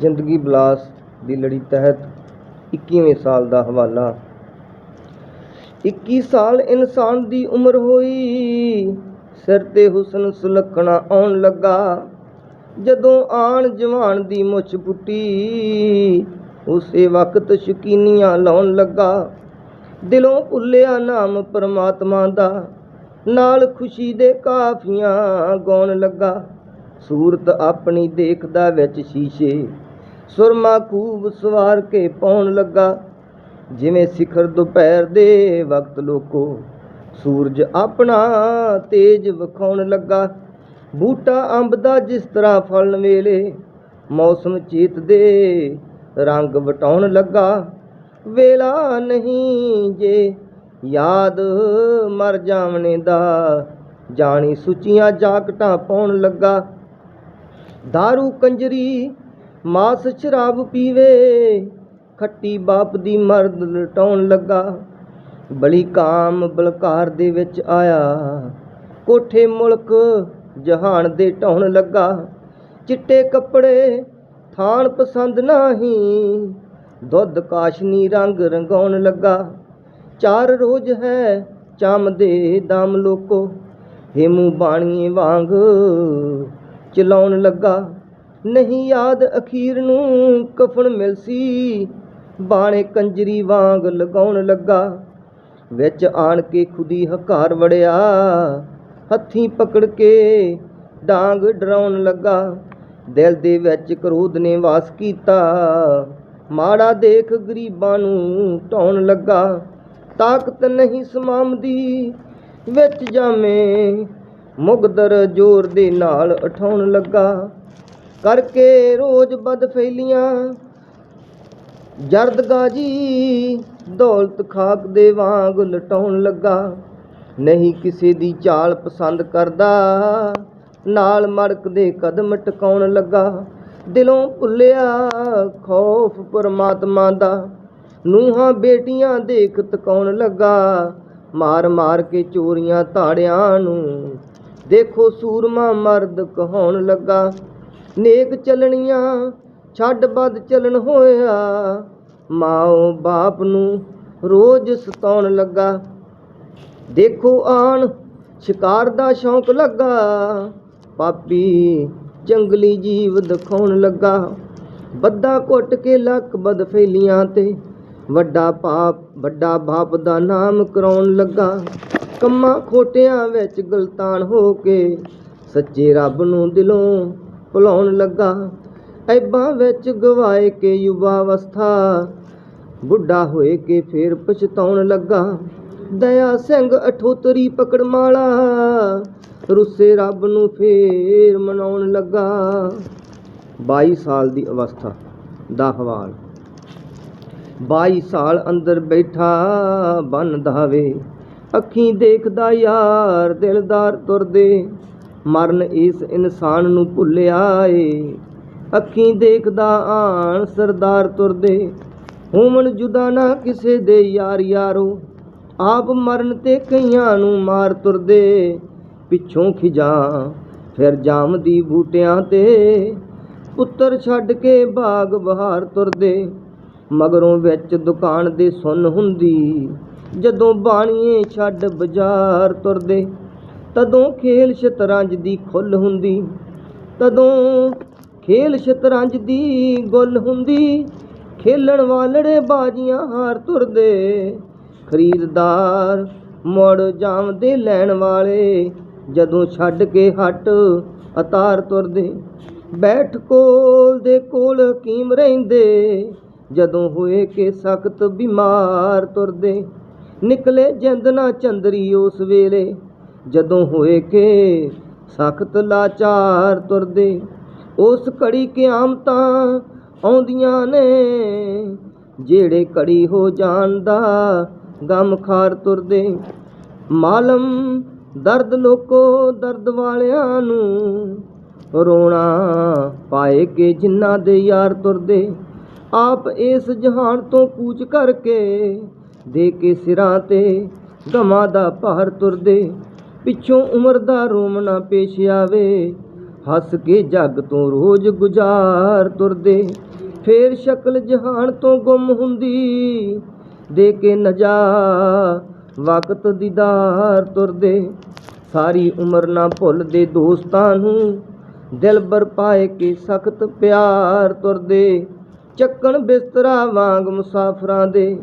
ਜ਼ਿੰਦਗੀ ਬਲਾਸ ਦੀ ਲੜੀ ਤਹਿਤ 21ਵੇਂ ਸਾਲ ਦਾ ਹਵਾਲਾ। 21 ਸਾਲ ਇਨਸਾਨ ਦੀ ਉਮਰ ਹੋਈ, ਸਿਰ ਤੇ ਹੁਸਨ ਸੁਲੱਖਣਾ ਆਉਣ ਲੱਗਾ। ਜਦੋਂ ਆਣ ਜਵਾਨ ਦੀ ਮੁੱਛ ਪੁੱਟੀ, ਉਸੇ ਵਕਤ ਸ਼ਕੀਨੀਆਂ ਲਾਉਣ ਲੱਗਾ। ਦਿਲੋਂ ਭੁੱਲਿਆ ਨਾਮ ਪਰਮਾਤਮਾ ਦਾ, ਨਾਲ ਖੁਸ਼ੀ ਦੇ ਕਾਫੀਆਂ ਗਾਉਣ ਲੱਗਾ। ਸੂਰਤ ਆਪਣੀ ਦੇਖਦਾ ਵਿੱਚ ਸ਼ੀਸ਼ੇ ਸੁਰਮਾ ਖੂਬ ਸਵਾਰ ਕੇ ਪਾਉਣ ਲੱਗਾ। ਜਿਵੇਂ ਸਿਖਰ ਦੁਪਹਿਰ ਦੇ ਵਕਤ ਲੋਕੋ, ਸੂਰਜ ਆਪਣਾ ਤੇਜ ਵਿਖਾਉਣ ਲੱਗਾ। ਬੂਟਾ ਅੰਬ ਦਾ ਜਿਸ ਤਰ੍ਹਾਂ ਫਲਣ ਵੇਲੇ, ਮੌਸਮ ਚੇਤ ਦੇ ਰੰਗ ਵਟਾਉਣ ਲੱਗਾ। ਵੇਲਾ ਨਹੀਂ ਜੇ ਯਾਦ ਮਰ ਜਾਵਣੇ ਦਾ, ਜਾਣੀ ਸੁਚੀਆਂ ਜਾਕਟਾਂ ਪਾਉਣ ਲੱਗਾ। दारू ਕੰਜਰੀ ਮਾਸ ਸ਼ਰਾਬ ਪੀਵੇ। ਖੱਟੀ ਬਾਪ ਦੀ ਮਰਦ ਲਟਾਉਣ ਲੱਗਾ। ਬਲੀ ਕਾਮ ਬਲਕਾਰ ਦੇ ਵਿੱਚ ਆਇਆ। ਕੋਠੇ ਮੁਲਕ ਜਹਾਨ ਦੇ ਢਾਉਣ ਲੱਗਾ। ਚਿੱਟੇ ਕੱਪੜੇ ਥਾਣ ਪਸੰਦ ਨਹੀਂ। ਦੁੱਧ ਕਾਸ਼ਨੀ ਰੰਗ ਰੰਗਾਉਣ ਲੱਗਾ। ਚਾਰ ਰੋਜ਼ ਹੈ ਚਮ ਦੇ ਦਮ ਲੋਕੋ। ਹੇਮੂ ਬਾਣੀਏ ਵਾਂਗ ਚਲਾਉਣ ਲੱਗਾ। ਨਹੀਂ ਯਾਦ ਅਖੀਰ ਨੂੰ ਕਫਨ ਮਿਲਸੀ ਬਾਣੇ ਕੰਜਰੀ ਵਾਂਗ ਲਗਾਉਣ ਲੱਗਾ। ਵਿੱਚ ਆਣ ਕੇ ਖੁਦੀ ਹਕਾਰ ਵੜਿਆ। ਹੱਥੀਂ ਪਕੜ ਕੇ ਡਾਂਗ ਡਰਾਉਣ ਲੱਗਾ। ਦਿਲ ਦੇ ਵਿੱਚ ਕਰੋਧ ਨੇ ਵਾਸ ਕੀਤਾ। ਮਾੜਾ ਦੇਖ ਗਰੀਬਾਂ ਨੂੰ ਢਾਉਣ ਲੱਗਾ। ਤਾਕਤ ਨਹੀਂ ਸਮਾਮਦੀ, ਵਿੱਚ ਜਾਮੇ ਮੁਗਦਰ ਜ਼ੋਰ ਦੇ ਨਾਲ ਉਠਾਉਣ ਲੱਗਾ। ਕਰਕੇ ਰੋਜ਼ ਬਦ ਫੈਲੀਆਂ। ਜਰਦ ਗਾਜੀ ਦੌਲਤ ਖਾਕ ਦੇ ਵਾਂਗ ਲਟਾਉਣ ਲੱਗਾ। ਨਹੀਂ ਕਿਸੇ ਦੀ ਚਾਲ ਪਸੰਦ ਕਰਦਾ। ਨਾਲ ਮੜਕ ਦੇ ਕਦਮ ਟਿਕਾਉਣ ਲੱਗਾ। ਦਿਲੋਂ ਭੁੱਲਿਆ ਖੌਫ ਪਰਮਾਤਮਾ ਦਾ। ਨੂਹਾਂ ਬੇਟੀਆਂ ਦੇਖ ਤਕਾਉਣ ਲੱਗਾ। ਮਾਰ ਮਾਰ ਕੇ ਚੋਰੀਆਂ ਤਾੜਿਆਂ ਨੂੰ ਦੇਖੋ ਸੂਰਮਾ ਮਰਦ ਕਹਾਉਣ ਲੱਗਾ। ਨੇਕ ਚੱਲਣੀਆਂ, ਛੱਡ ਬਦ ਚੱਲਣ ਹੋਇਆ। ਮਾਓ ਬਾਪ ਨੂੰ ਰੋਜ਼ ਸਤਾਉਣ ਲੱਗਾ। ਦੇਖੋ ਆਣ, ਸ਼ਿਕਾਰ ਦਾ ਸ਼ੌਂਕ ਲੱਗਾ। ਪਾਪੀ ਜੰਗਲੀ ਜੀਵ ਦਿਖਾਉਣ ਲੱਗਾ। ਬੱਦਾ ਘੁੱਟ ਕੇ ਲੱਕ ਬਦ ਫੈਲੀਆਂ ਤੇ ਵੱਡਾ ਪਾਪ, ਵੱਡਾ ਬਾਪ ਦਾ ਨਾਮ ਕਰਾਉਣ ਲੱਗਾ। ਕੰਮਾਂ ਖੋਟਿਆਂ ਵਿੱਚ ਗਲਤਾਨ ਹੋ ਕੇ ਸੱਚੇ ਰੱਬ ਨੂੰ ਦਿਲੋਂ ਭੁਲਾਉਣ ਲੱਗਾ। ਐਬਾਂ ਵਿੱਚ ਗਵਾਏ ਕੇ ਯੁਵਾ ਅਵਸਥਾ। ਬੁੱਢਾ ਹੋਏ ਕੇ ਫੇਰ ਪਛਤਾਉਣ ਲੱਗਾ। ਦਇਆ ਸਿੰਘ ਅਠੋਤਰੀ ਪਕੜ ਮਾਲਾ ਰੁੱਸੇ ਰੱਬ ਨੂੰ ਫੇਰ ਮਨਾਉਣ ਲੱਗਾ। 22 ਸਾਲ ਦੀ ਅਵਸਥਾ ਦਾ ਹਵਾਲ। 22 ਸਾਲ ਅੰਦਰ ਬੈਠਾ ਬੰਨ ਦਾਵੇ ਅੱਖੀਂ ਦੇਖਦਾ ਯਾਰ ਦਿਲਦਾਰ ਤੁਰਦੇ। ਮਰਨ ਇਸ ਇਨਸਾਨ ਨੂੰ ਭੁੱਲਿਆ ਏ। ਅੱਖੀਂ ਦੇਖਦਾ ਆਣ ਸਰਦਾਰ ਤੁਰਦੇ ਹੋਮਣ ਜੁਦਾ ਨਾ ਕਿਸੇ ਦੇ ਯਾਰ ਯਾਰੋ। ਆਪ ਮਰਨ ਤੇ ਕਈਆਂ ਨੂੰ ਮਾਰ ਤੁਰਦੇ, ਪਿੱਛੋਂ ਖਿਜਾ, ਫਿਰ ਜਾਮਦੀ ਬੂਟਿਆਂ ਤੇ। ਪੁੱਤਰ ਛੱਡ ਕੇ ਬਾਗ ਬਹਾਰ ਤੁਰਦੇ, ਮਗਰੋਂ ਵਿੱਚ ਦੁਕਾਨ ਦੇ ਸੁੰਨ ਹੁੰਦੀ। ਜਦੋਂ ਬਾਣੀਏ ਛੱਡ ਬਾਜ਼ਾਰ ਤੁਰਦੇ ਤਦੋਂ ਖੇਲ ਸ਼ਤਰੰਜ ਦੀ ਖੁੱਲ ਹੁੰਦੀ, ਤਦੋਂ ਖੇਲ ਸ਼ਤਰੰਜ ਦੀ ਗੁੱਲ ਹੁੰਦੀ। ਖੇਲਣ ਵਾਲੜੇ ਬਾਜੀਆਂ ਹਾਰ ਤੁਰਦੇ ਖਰੀਦਦਾਰ ਮੁੜ ਜਾਵਦੇ ਲੈਣ ਵਾਲੇ। ਜਦੋਂ ਛੱਡ ਕੇ ਹਟ ਅਤਾਰ ਤੁਰਦੇ, ਬੈਠ ਕੋਲ ਦੇ ਕੋਲ ਹਕੀਮ ਰਹਿੰਦੇ। ਜਦੋਂ ਹੋਏ ਕਿ ਸਖਤ ਬਿਮਾਰ ਤੁਰਦੇ, ਨਿਕਲੇ ਜਿੰਦ ਨਾ ਚੰਦਰੀ ਉਸ ਵੇਲੇ। ਜਦੋਂ ਹੋਏ ਕਿ ਸਖਤ ਲਾਚਾਰ ਤੁਰਦੇ, ਉਸ ਘੜੀ ਕਿਆਮਤਾਂ ਆਉਂਦੀਆਂ ਨੇ। ਜਿਹੜੇ ਘੜੀ ਹੋ ਜਾਣ ਦਾ ਗਮ ਖਾਰ ਤੁਰਦੇ, ਮਾਲਮ ਦਰਦ ਲੋਕੋ ਦਰਦ ਵਾਲਿਆਂ ਨੂੰ ਰੋਣਾ ਪਾਏ ਕੇ ਜਿਨ੍ਹਾਂ ਦੇ ਯਾਰ ਤੁਰਦੇ, ਆਪ ਇਸ ਜਹਾਨ ਤੋਂ ਕੂਚ ਕਰਕੇ ਦੇ ਕੇ ਸਿਰਾਂ ਤੇ ਗਮਾਂ ਦਾ ਭਾਰ ਤੁਰਦੇ। ਪਿੱਛੋਂ ਉਮਰ ਦਾ ਰੋਮ ਨਾ ਪੇਸ਼ ਆਵੇ। ਹੱਸ ਕੇ ਜੱਗ ਤੋਂ ਰੋਜ਼ ਗੁਜ਼ਾਰ ਤੁਰਦੇ, ਫੇਰ ਸ਼ਕਲ ਜਹਾਨ ਤੋਂ ਗੁੰਮ ਹੁੰਦੀ। ਦੇ ਕੇ ਨਜਾ ਵਕਤ ਦੀਦਾਰ ਤੁਰਦੇ। ਸਾਰੀ ਉਮਰ ਨਾ ਭੁੱਲਦੇ ਦੋਸਤਾਂ ਨੂੰ, ਦਿਲ ਬਰ ਪਾਏ ਕੇ ਸਖਤ ਪਿਆਰ ਤੁਰਦੇ। ਚੱਕਣ ਬਿਸਤਰਾ ਵਾਂਗ ਮੁਸਾਫਰਾਂ ਦੇ,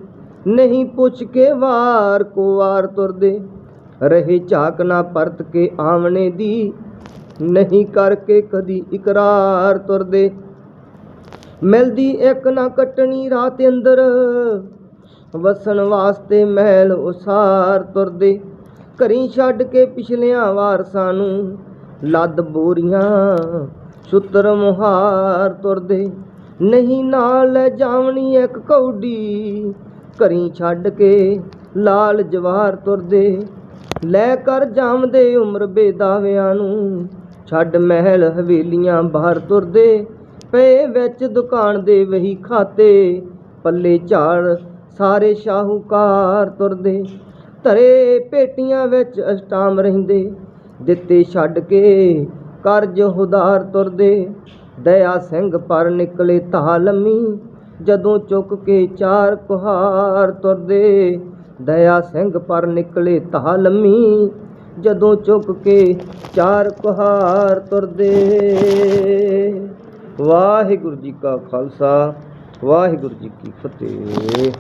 ਨਹੀਂ ਪੁੱਛ ਕੇ ਵਾਰ ਕੋ ਵਾਰ ਤੁਰਦੇ। ਰਹੇ ਝਾਕ ਨਾ ਪਰਤ ਕੇ ਆਵਣੇ ਦੀ। ਨਹੀਂ ਕਰਕੇ ਕਦੀ ਇਕਰਾਰ ਤੁਰਦੇ। ਮਿਲਦੀ ਇੱਕ ਨਾ ਕੱਟਣੀ ਰਾਤ ਅੰਦਰ। ਵਸਣ ਵਾਸਤੇ ਮਹਿਲ ਉਸਾਰ ਤੁਰਦੇ। ਘਰੀ ਛੱਡ ਕੇ ਪਿਛਲਿਆਂ ਵਾਰਸਾਂ ਨੂੰ ਲੱਦ ਬੋਰੀਆਂ, ਸੁੱਤਰ ਮੁਹਾਰ ਤੁਰਦੇ। ਨਹੀਂ ਨਾਲ ਲੈ ਜਾਵਣੀ ਇੱਕ ਕੌਡੀ, ਘਰੀ ਛੱਡ ਕੇ ਲਾਲ ਜਵਾਰ ਤੁਰਦੇ। ਲੈ ਕਰ ਜਾਮਦੇ ਉਮਰ ਬੇਦਾਵਿਆਂ ਨੂੰ। ਛੱਡ ਮਹਿਲ ਹਵੇਲੀਆਂ ਬਾਹਰ ਤੁਰਦੇ, ਪਏ ਵਿੱਚ ਦੁਕਾਨ ਦੇ ਵਹੀ ਖਾਤੇ। ਪੱਲੇ ਝਾੜ ਸਾਰੇ ਸ਼ਾਹੂਕਾਰ ਤੁਰਦੇ, ਧਰੇ ਪੇਟੀਆਂ ਵਿੱਚ ਅਸ਼ਟਾਮ ਰਹਿੰਦੇ। ਦਿੱਤੇ ਛੱਡ ਕੇ ਕਰਜ ਹੁਦਾਰ ਤੁਰਦੇ। ਦਇਆ ਸਿੰਘ ਪਰ ਨਿਕਲੇ ਧਾ ਜਦੋਂ ਚੁੱਕ ਕੇ ਚਾਰ ਕੁਹਾਰ ਤੁਰਦੇ। ਦਇਆ ਸਿੰਘ ਪਰ ਨਿਕਲੇ ਧਾ ਲੰਮੀ, ਜਦੋਂ ਚੁੱਕ ਕੇ ਚਾਰ ਕੁਹਾਰ ਤੁਰਦੇ। ਵਾਹਿਗੁਰੂ ਜੀ ਕਾ ਖਾਲਸਾ, ਵਾਹਿਗੁਰੂ ਜੀ ਕੀ ਫਤਿਹ।